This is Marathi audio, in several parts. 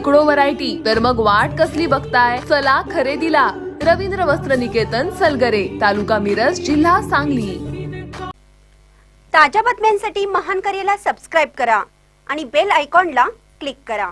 शेकडो व्हरायटी तर मग वाट कसली बघताय? चला खरेदीला. रवींद्र वस्त्र निकेतन सलगरे तालुका मिरज जिल्हा सांगली. ताज्या बातम्यांसाठी महान करेला सबस्क्राईब करा आणि बेल आयकॉनला क्लिक करा.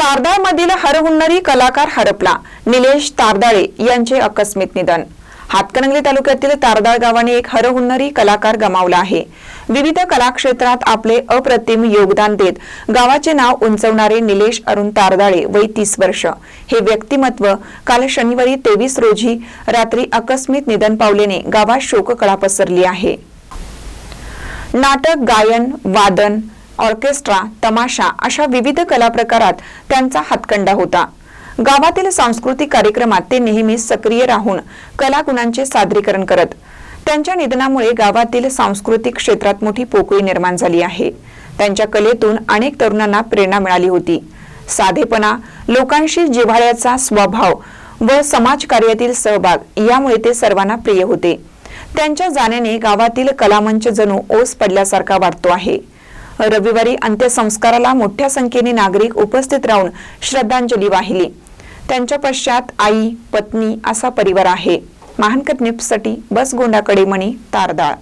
तारदाळमधील हरहुन्नरी कलाकार हरपला. निलेश तारदाळे यांचे आकस्मिक निधन. हातकणंगले तालुक्यातील तारदाळ गावाने एक हरहुन्नरी कलाकार गमावला आहे. विविध कलाक्षेत्रात आपले अप्रतिम योगदान देत गावाचे नाव उंचवणारे निलेश अरुण तारदाळे वय तीस वर्ष. हे व्यक्तिमत्व काल शनिवारी तेवीस रोजी रात्री आकस्मित निधन पावलेने गावात शोककळा पसरली आहे. नाटक गायन वादन ऑर्केस्ट्रा तमाशा अशा विविध कला प्रकारात त्यांचा हातखंडा होता. गावातील सांस्कृतिक कार्यक्रमात ते नेहमी सक्रिय राहून कलागुणांचे सादरीकरण करत त्यांच्या निधनामुळे गावातील सांस्कृतिक क्षेत्रात मोठी पोकळी निर्माण झाली आहे. त्यांच्या कलेतून अनेक तरुणांना प्रेरणा मिळाली होती. साधेपणा लोकांशी जिव्हाळ्याचा स्वभाव व समाजकार्यातील सहभाग यामुळे ते सर्वांना प्रिय होते. त्यांच्या जाण्याने गावातील कलामंच जणू ओस पडल्यासारखा वाटतो आहे. रविवारी अंत्यसंस्काराला मोठ्या संख्येने नागरिक उपस्थित राहून श्रद्धांजली वाहिली. त्यांच्या पश्चात आई पत्नी असा परिवार आहे. महानकत निप्ससाठी बस गोंडाकडे मणी तारदाळ.